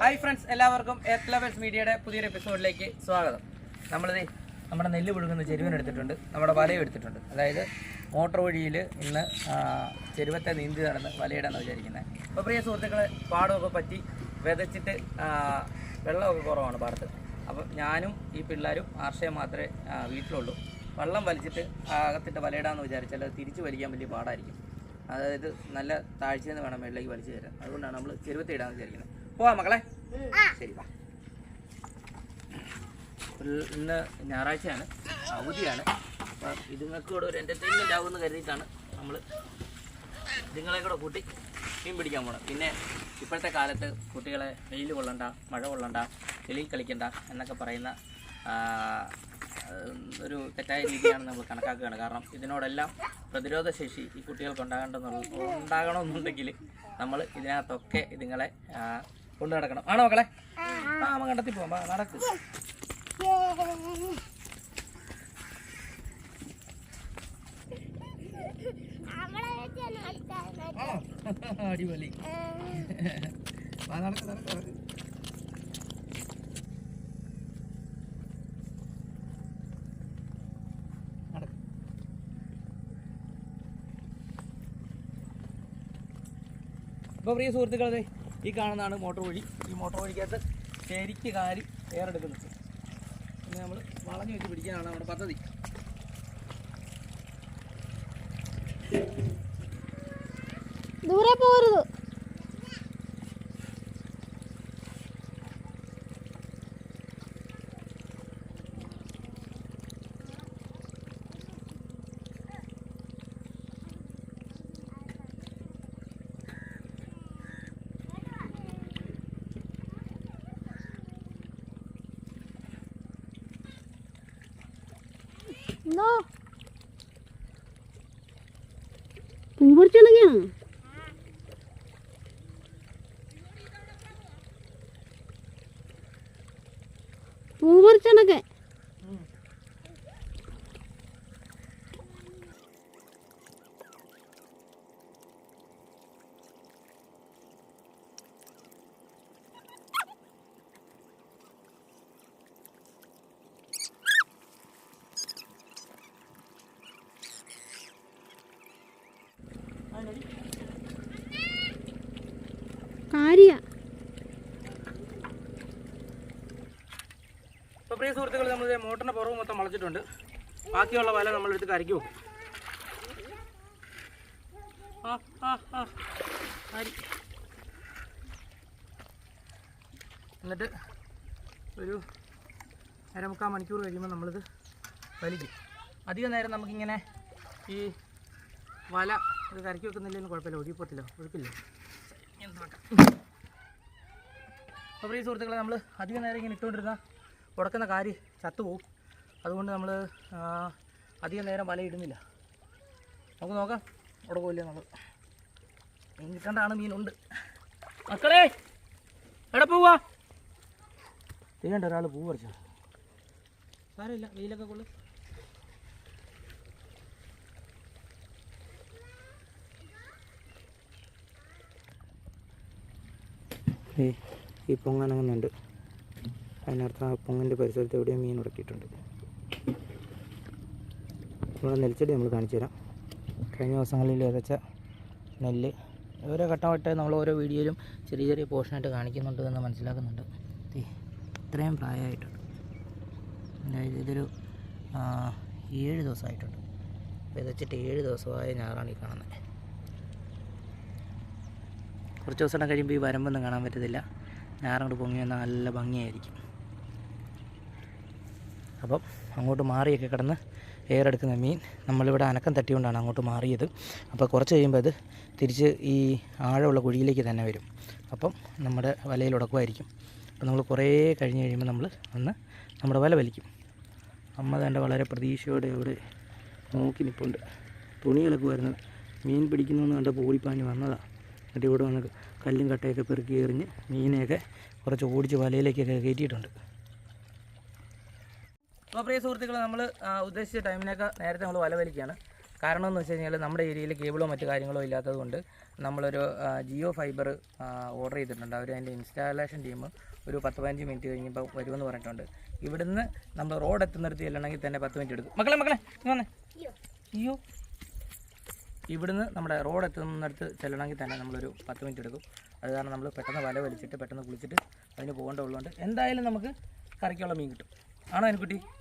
Hi friends എല്ലാവർക്കും Earth Lovers മീഡിയയുടെ പുതിയൊരു എപ്പിസോഡിലേക്ക് സ്വാഗതം. നമ്മളിത് നമ്മുടെ നെല്ല് പുഴുങ്ങുന്ന ചെരുവിനെടുത്തിട്ടുണ്ട് നമ്മുടെ വലയും എടുത്തിട്ടുണ്ട്. അതായത് മോട്ടോർ വഴിയിൽ ഇന്ന് ചെരുവത്തെ നീന്തി നടന്ന് വലയിടാന്ന് വിചാരിക്കുന്നത് അപ്പോൾ പ്രിയ സുഹൃത്തുക്കളെ പാടമൊക്കെ പറ്റി വിതച്ചിട്ട് വെള്ളമൊക്കെ കുറവാണ് പാടത്ത്. അപ്പം ഞാനും ഈ പിള്ളേരും ആർഷയും മാത്രമേ വീട്ടിലുള്ളൂ. വെള്ളം വലിച്ചിട്ട് അകത്തിട്ട് വലയിടാന്ന് വിചാരിച്ചാൽ അത് തിരിച്ച് വലിക്കാൻ വലിയ പാടായിരിക്കും. അതായത് നല്ല താഴ്ചയിൽ നിന്ന് വേണം വെള്ളേക്ക് വലിച്ചു തരാൻ അതുകൊണ്ടാണ് നമ്മൾ ചെരുവത്തെ ഇടാന്ന് വിചാരിക്കുന്നത് പോവാ മക്കളെ. ശരി വാ. ഇന്ന് ഞായറാഴ്ചയാണ് അവധിയാണ്. അപ്പം ഇതുങ്ങൾക്ക് കൂടെ ഒരു എന്റർടൈൻമെന്റ് ആകുമെന്ന് കരുതിയിട്ടാണ് നമ്മൾ ഇതുങ്ങളെ കൂടെ കൂട്ടി മീൻ പിടിക്കാൻ പോണം പിന്നെ ഇപ്പോഴത്തെ കാലത്ത് കുട്ടികളെ വെയിൽ കൊള്ളണ്ട മഴ കൊള്ളണ്ട ചെളി കളിക്കണ്ട എന്നൊക്കെ പറയുന്ന ഒരു തെറ്റായ രീതിയാണ് നമ്മൾ കണക്കാക്കുകയാണ്. കാരണം ഇതിനോടെല്ലാം പ്രതിരോധ ശേഷി ഈ കുട്ടികൾക്ക് ഉണ്ടാകേണ്ടെന്നുള്ള ഉണ്ടാകണമെന്നുണ്ടെങ്കിൽ നമ്മൾ ഇതിനകത്തൊക്കെ ഇതുങ്ങളെ കൊണ്ടു നടക്കണം ആണോ മക്കളെ ആ നമ്മ കണ്ടെത്തി പോവാം നടക്കും അടിപൊളി നടക്ക്, നടക്ക്. നടക്ക്. അപ്പോൾ പ്രിയ സുഹൃത്തുക്കളെ ഈ കാണുന്നതാണ് മോട്ടോർ വഴി. ഈ മോട്ടോർ വഴിക്കകത്ത് ശരിക്ക് കാരി ഏറെടുക്കുന്നത്. പിന്നെ നമ്മൾ വളഞ്ഞു വെച്ച് പിടിക്കാനാണ് നമ്മുടെ പദ്ധതി. ദൂരെ പോരുത്. No. സുഹൃത്തുക്കൾ നമ്മൾ മോട്ടറിന്റെ പുറവ് മൊത്തം വളച്ചിട്ടുണ്ട്. ബാക്കിയുള്ള വല നമ്മളെടുത്ത് കരയ്ക്ക് വെക്കും. എന്നിട്ട് ഒരു അരമുക്കാൽ മണിക്കൂർ കഴിയുമ്പോൾ നമ്മളിത് വലിക്കും. അധികം നേരം നമുക്കിങ്ങനെ ഈ വല ഇത് കരയ്ക്ക് വെക്കുന്നില്ലെങ്കിലും കുഴപ്പമില്ല. ഒഴുകിപ്പോത്തില്ല ഒഴുക്കില്ല. അപ്പോൾ ഈ സുഹൃത്തുക്കളെ നമ്മൾ അധികം നേരം ഇങ്ങനെ ഇട്ടുകൊണ്ടിരുന്ന ഉടക്കുന്ന കാരി ചത്തുപോകും അതുകൊണ്ട് നമ്മൾ അധികം നേരം വല ഇടുന്നില്ല. നമുക്ക് നോക്കാം. ഉടക്കില്ല നമ്മൾ മീൻ കിട്ടേണ്ടാണ് മീനുണ്ട്. മക്കളെ എവിടെ പോവാ? തേണ്ട ഒരാൾ പൂ പറിച്ചു? സാരമില്ല വെയിലൊക്കെ കൊള്ളു. ഈ പൊങ്ങനങ്ങുന്നുണ്ട്. അതിനർത്ഥം ആ പൊങ്ങിന്റെ പരിസരത്ത് എവിടെയും മീൻ ഉടക്കിയിട്ടുണ്ട്. നമ്മുടെ നെൽച്ചെടി നമ്മൾ കാണിച്ചു തരാം. കഴിഞ്ഞ ദിവസങ്ങളിൽ വിതച്ച നെല്ല് ഓരോ ഘട്ടമായിട്ട് നമ്മൾ ഓരോ വീഡിയോയിലും ചെറിയ ചെറിയ പോർഷനായിട്ട് കാണിക്കുന്നുണ്ട് എന്ന് മനസ്സിലാക്കുന്നുണ്ട്. ഇത്രയും പ്രായമായിട്ടുണ്ട്. അതായത് ഇതൊരു ഏഴ് ദിവസമായിട്ടുണ്ട്. വിതച്ചിട്ട് ഏഴ് ദിവസമായ ഞാറാണ് ഈ കാണുന്നത്. കുറച്ച് ദിവസം കഴിയുമ്പോൾ ഈ വരമ്പൊന്നും കാണാൻ പറ്റത്തില്ല. ഞാറങ്ങോട്ട് പൊങ്ങി വന്നാൽ നല്ല ഭംഗിയായിരിക്കും. അപ്പം അങ്ങോട്ട് മാറിയൊക്കെ കിടന്ന് എയറെടുക്കുന്ന മീൻ നമ്മളിവിടെ അനക്കം തട്ടിക്കൊണ്ടാണ് അങ്ങോട്ട് മാറിയത്. അപ്പോൾ കുറച്ച് കഴിയുമ്പോൾ അത് തിരിച്ച് ഈ ആഴമുള്ള കുഴിയിലേക്ക് തന്നെ വരും. അപ്പം നമ്മുടെ വലയിൽ ഉടക്കുമായിരിക്കും. അപ്പോൾ നമ്മൾ കുറേ കഴിഞ്ഞ് കഴിയുമ്പോൾ നമ്മൾ വന്ന് നമ്മുടെ വല വലിക്കും. അമ്മ തന്റെ വളരെ പ്രതീക്ഷയോടെ അവിടെ നോക്കി നിൽപ്പുണ്ട് തുണികളൊക്കെ വരുന്നത് മീൻ പിടിക്കുന്നതെന്ന് കണ്ടപ്പോൾ ഓടിപ്പാഞ്ഞ് വന്നതാണ് എന്നിട്ട് ഇവിടെ വന്ന് കല്ലും കട്ടയൊക്കെ പെറുക്കി എറിഞ്ഞ് മീനെയൊക്കെ കുറച്ച് ഓടിച്ച് വലയിലേക്കൊക്കെ കയറ്റിയിട്ടുണ്ട്. അപ്പോൾ പ്രിയ സുഹൃത്തുക്കൾ നമ്മൾ ഉദ്ദേശിച്ച ടൈമിനൊക്കെ നേരത്തെ നമ്മൾ വല വലിക്കുകയാണ് കാരണം എന്ന് വെച്ച് കഴിഞ്ഞാൽ നമ്മുടെ ഏരിയയിൽ കേബിളോ മറ്റു കാര്യങ്ങളോ ഇല്ലാത്തതുകൊണ്ട് നമ്മളൊരു ജിയോ ഫൈബർ ഓർഡർ ചെയ്തിട്ടുണ്ട്. അവർ അതിന്റെ ഇൻസ്റ്റാളേഷൻ ടീം ഒരു പത്ത് പതിനഞ്ച് മിനിറ്റ് കഴിഞ്ഞപ്പോൾ വരുമെന്ന് പറഞ്ഞിട്ടുണ്ട്. ഇവിടുന്ന് നമ്മൾ റോഡ് എത്തുന്നിടത്ത് ചെല്ലണമെങ്കിൽ തന്നെ പത്ത് മിനിറ്റ് എടുക്കും. മക്കളെ മക്കളെ വന്നേ. അയ്യോ. ഇവിടുന്ന് നമ്മുടെ റോഡ് എത്തുന്നിടത്ത് ചെല്ലണമെങ്കിൽ തന്നെ നമ്മളൊരു പത്ത് മിനിറ്റ് എടുക്കും. അത് കാരണം നമ്മൾ പെട്ടെന്ന് വല വലിച്ചിട്ട് പെട്ടെന്ന് കുളിച്ചിട്ട് അതിന് പോകേണ്ട ഉള്ളതുകൊണ്ട് എന്തായാലും നമുക്ക് കറിക്കുള്ള മീൻ കിട്ടും. ആണോ അതിനെക്കുട്ടി ആ,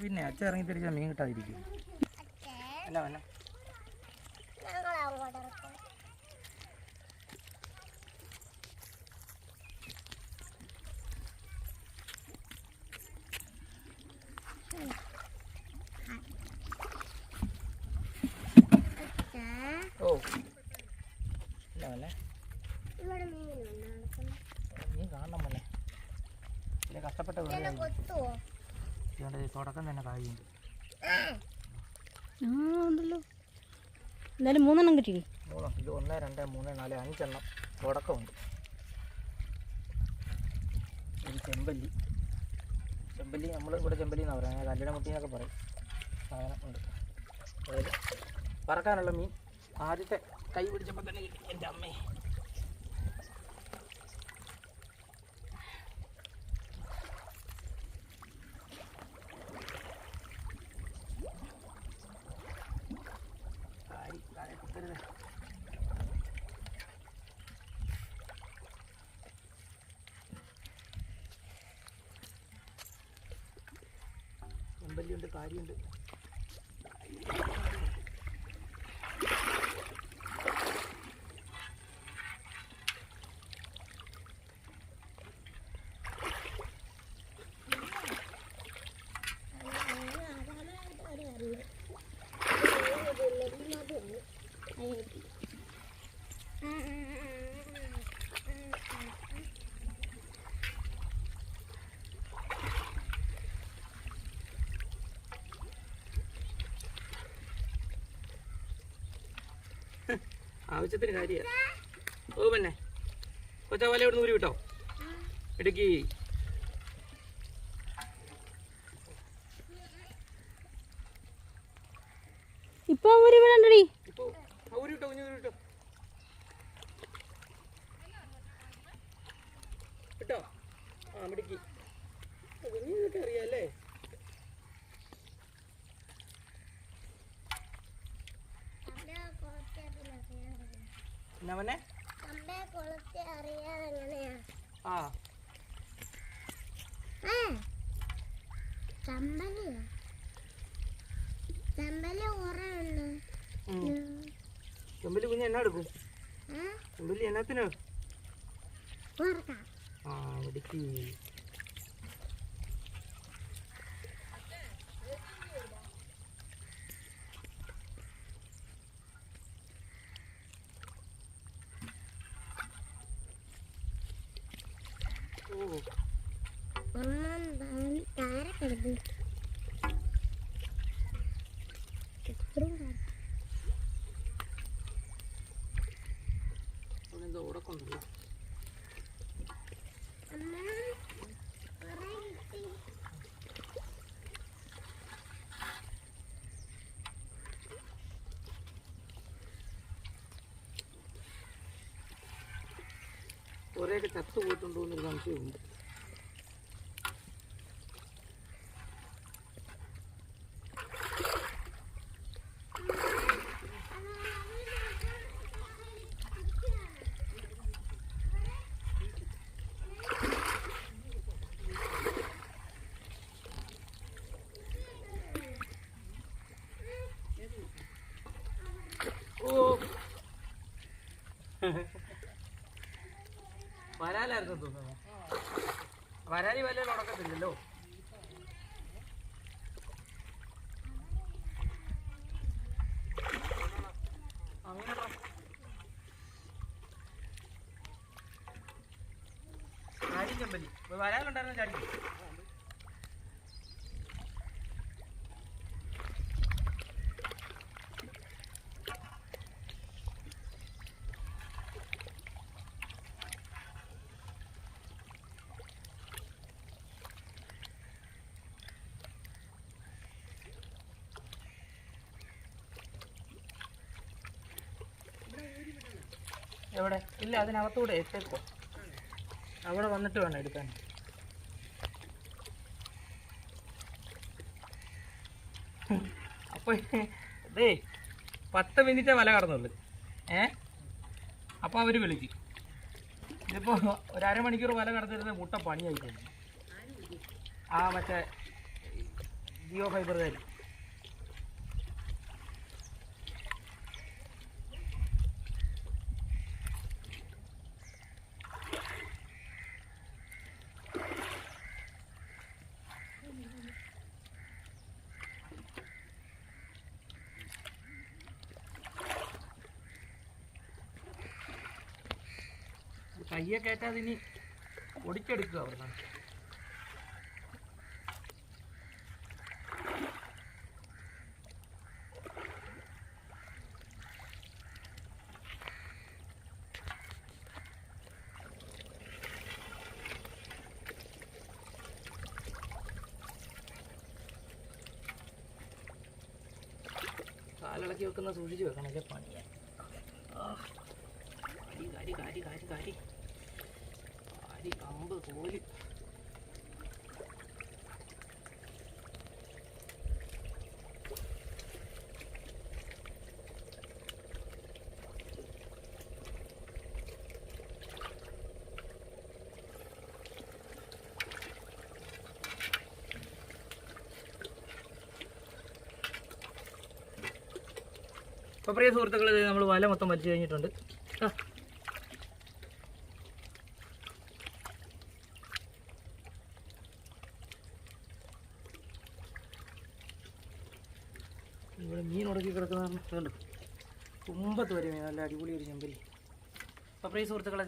പിന്നെ അച്ഛൻ ഇറങ്ങി തിരിച്ചാൽ മീൻ കിട്ടാതിരിക്കും. അല്ല അല്ല ഓ. ഇല്ല അല്ലേ നീ കാണണം മോനെ ഇല്ല കഷ്ടപ്പെട്ട ഈ തുടക്കം തന്നെ കായുണ്ട് ഉണ്ടല്ലോ. എന്തായാലും മൂന്നെണ്ണം കിട്ടി മൂന്നോ ഇത് ഒന്ന് രണ്ട് മൂന്ന് നാല് അഞ്ചെണ്ണം തുടക്കമുണ്ട്. ഒരു ചെമ്പല്ലി. ചെമ്പല്ലി നമ്മൾ ഇവിടെ ചെമ്പല്ലി എന്നാണ് പറയുന്നത് കല്ലിട മുട്ടിയെന്നൊക്കെ പറയും. സാധനം ഉണ്ട്. അതായത് പറക്കാനുള്ള മീൻ ആദ്യത്തെ കൈ പിടിച്ചപ്പോൾ തന്നെ കിട്ടി എന്റെ അമ്മേ കാരി താഴെ കുത്തരുത് ചെമ്പല്ലിയുണ്ട് കാര്യമുണ്ട് ആവശ്യത്തിന് കാര്യമാണ് ഓ പിന്നെ. കൊച്ചാ വല ഇവിടെ നൂരി വിട്ടോ? ഇടുക്കി. ഇപ്പൊ ഊരി വിടണ്ടടി. വിട്ടോ ആ മിടുക്കി. നീ ഇതൊക്കെ അറിയാല്ലേ എന്നാ പിന്നെ ആ. ചമ്പലി കുഞ്ഞ് എന്നാ എടുക്കും? ചെമ്പലി എന്നാത്തിന്? ആ മിടുക്കി ഓ ഒന്നാം താര കിടന്നു ഉടക്കുണ്ടല്ലോ കുറേയൊക്കെ ചത്തു പോയിട്ടുണ്ടോ എന്നൊരു സംശയമുണ്ട് ഓ വരാലായിരുന്നു തോന്നുന്നു. വരാലി വല്ല ഉടക്കത്തില്ലല്ലോ അങ്ങനെ വരാലുണ്ടായിരുന്നു വരാലുണ്ടായിരുന്ന ചാടി. എവിടെ? ഇല്ല അതിനകത്തൂടെ ഇട്ടേക്കോ. അവിടെ വന്നിട്ട് വേണം എടുക്കാൻ. അപ്പോൾ ഇതേ പത്ത് മിനിറ്റ് വല കടന്നുള്ളു. ഏ? അപ്പോൾ അവർ വിളിക്കും. ഇതിപ്പോൾ ഒരു വല കടന്നിരുന്ന മുട്ട പണിയായി ആ മറ്റേ ജിയോ ഫൈബറുകാർ കയ്യെ കയറ്റാതെ ഇനി ഒടിച്ചെടുക്കുക അവിടെ കാലിളക്കി വെക്കുന്ന സൂക്ഷിച്ച് വെക്കണം പണിയാ? ആ. കാരി കാരി കാരി കാരി കാരി കോൽ അപ്പോൾ പ്രിയ സുഹൃത്തുക്കളെ നമ്മൾ വല മൊത്തം വലിച്ചു കഴിഞ്ഞിട്ടുണ്ട്. ഇവിടെ മീൻ ഉടക്കി കിടക്കുന്ന കണ്ടു? കുമ്പത്ത് വരെ നല്ല അടിപൊളി ഒരു ചെമ്പരി അപ്പോൾ പ്രൈസ് സുഹൃത്തുക്കളെ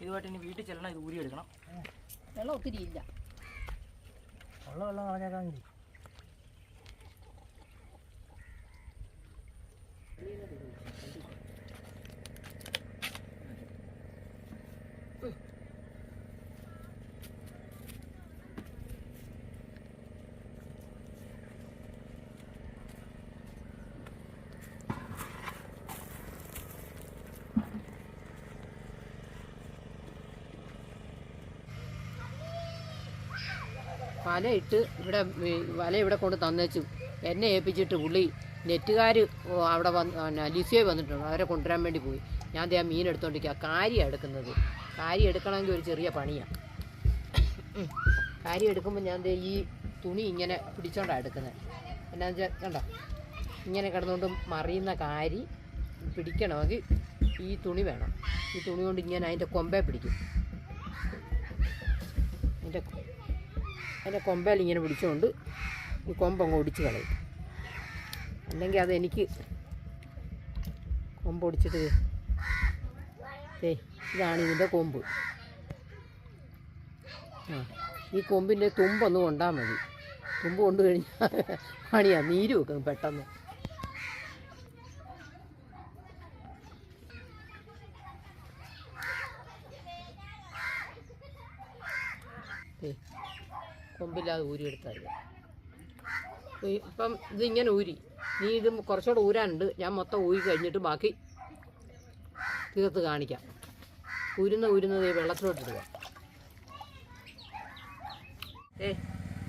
ഇതുമായിട്ട് ഇനി വീട്ടിൽ ചെല്ലണം ഇത് ഊരി എടുക്കണം. വെള്ളം ഒത്തിരി ഇല്ല. വെള്ളം വെള്ളം കളഞ്ഞേക്കാൻ വലയിട്ട് ഇവിടെ വല ഇവിടെ കൊണ്ട് തന്നേച്ചു എന്നെ ഏൽപ്പിച്ചിട്ട് പുള്ളി നെറ്റുകാർ അവിടെ വന്ന് പിന്നെ ലിസിയെ വന്നിട്ടുണ്ട്. അവരെ കൊണ്ടുവരാൻ വേണ്ടി പോയി. ഞാൻ ദേ മീൻ എടുത്തോണ്ടിരിക്കുക കാരി എടുക്കുന്നത്. കാരി എടുക്കണമെങ്കിൽ ഒരു ചെറിയ പണിയാണ് കാരി എടുക്കുമ്പോൾ ഞാൻ ദേ ഈ തുണി ഇങ്ങനെ പിടിച്ചോണ്ടാണ് എടുക്കുന്നത് എന്നാന്ന് വെച്ചാൽ കണ്ടോ? ഇങ്ങനെ കിടന്നുകൊണ്ട് മറിയുന്ന കാരി പിടിക്കണമെങ്കിൽ ഈ തുണി വേണം. ഈ തുണി കൊണ്ട് ഇങ്ങനെ അതിന്റെ കൊമ്പേ പിടിക്കും. അതിന്റെ കൊമ്പയിൽ ഇങ്ങനെ പിടിച്ചുകൊണ്ട് ഈ കൊമ്പ് അങ്ങ് ഒടിച്ച് കളയും. അല്ലെങ്കിൽ അതെനിക്ക് കൊമ്പ് ഒടിച്ചിട്ട്. ദേ ഇതാണ് ഇതിന്റെ കൊമ്പ്. ആ ഈ കൊമ്പിന്റെ തുമ്പൊന്ന് കൊണ്ടാൽ മതി. തുമ്പ് കൊണ്ടു കഴിഞ്ഞാൽ പണിയാ നീര് വെക്കും പെട്ടെന്ന്. ദേ, കൊമ്പില്ലാതെ ഊരി എടുത്താൽ മതി. ഇപ്പം ഇതിങ്ങനെ ഊരി. നീ ഇത് കുറച്ചുകൂടെ ഊരാനുണ്ട്. ഞാൻ മൊത്തം ഊരി കഴിഞ്ഞിട്ട് ബാക്കി തീർത്ത് കാണിക്കാം. ഊരുന്ന ഊരുന്നത് ഈ വെള്ളത്തിലോട്ടിടുക ഏ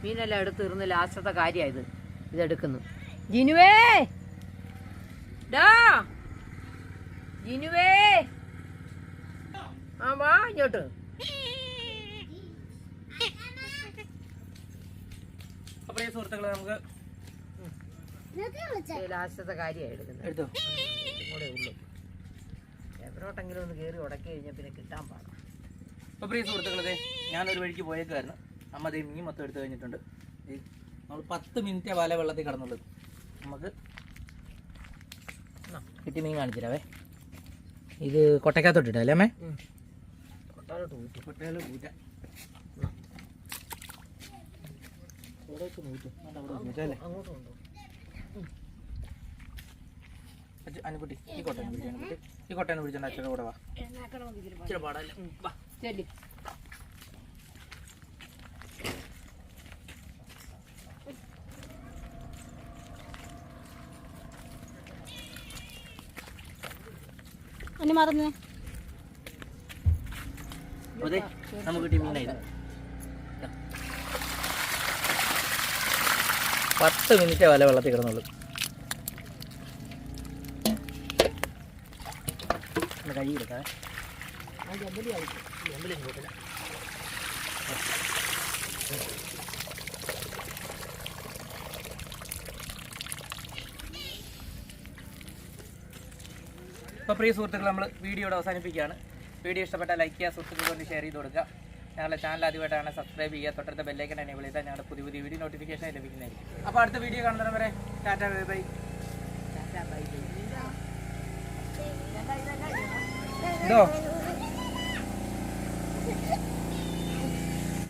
മീനെല്ലാം എടുത്ത് തീർന്ന് ലാസ്റ്റത്തെ കാര്യമായത് ഇതെടുക്കുന്നു. ജിനുവേ! ഡാ! ജിനുവേ! ആ വാ ഇങ്ങോട്ട്. ഈ സുഹൃത്തുക്കളെ നമുക്ക് ലാസ്റ്റത്തെ കാര്യമാണ് എടുക്കുന്നത്. എടുത്തോ? കൂടെ ഉള്ളു. എവരോട്ടെങ്കിലും ഒന്ന് കയറി ഉടക്കി കഴിഞ്ഞാൽ പിന്നെ കിട്ടാൻ പാടാം. അപ്പോൾ പ്രിയ സുഹൃത്തുക്കളെ ഞാനൊരു വഴിക്ക് പോയേക്കായിരുന്നു അമ്മ ദേ മീൻ മൊത്തം എടുത്തു കഴിഞ്ഞിട്ടുണ്ട്. നമ്മൾ പത്ത് മിനിറ്റ് വല വെള്ളത്തിൽ കിടന്നുള്ളത് നമുക്ക്. കിട്ടി മീൻ കാണിച്ചിരാവേ. ഇത് കൊട്ടക്കാത്തോട്ടിട്ടല്ലേ അമ്മേ? കൊട്ടാലോട്ട് ഊറ്റി. കൊട്ടയിൽ കൂറ്റ അല്ലേ അങ്ങോട്ട് കൊണ്ടു അച്ഛ- അനുകുട്ടി ഈ കൊട്ടനെ പിടിച്ചു അനുകുട്ടി. ഈ അച്ഛന്റെ കൂടെ വാ. ഇച്ചിരി പാടല്ലേ? വാ. ശരി. മറന്നേ. നമുക്ക് കിട്ടിയ മീനാണ് ഇത് ദാ. പത്ത് മിനിറ്റേ വല വെള്ളത്തിൽ കിടന്നുള്ളൂ. ഇപ്പൊ പ്രിയ സുഹൃത്തുക്കൾ നമ്മൾ വീഡിയോയുടെ അവസാനിപ്പിക്കുകയാണ്. വീഡിയോ ഇഷ്ടപ്പെട്ടാൽ ലൈക്ക് ചെയ്യുക സുഹൃത്തുക്കൾ ഷെയർ ചെയ്ത് കൊടുക്കുക. ഞങ്ങളുടെ ചാനൽ ആദ്യമായിട്ടാണ് സബ്സ്ക്രൈബ് ചെയ്യുക. തൊട്ടടുത്ത ബെല്ലൈക്കൻ എനേബിൾ ചെയ്താൽ ഞങ്ങളുടെ പുതിയ പുതിയ വീഡിയോ നോട്ടിഫിക്കേഷൻ ലഭിക്കുന്നതായിരിക്കും. അപ്പോൾ അടുത്ത വീഡിയോ കാണുന്നത് വരെ ടാറ്റ ബൈ ബൈ. ഇതോ?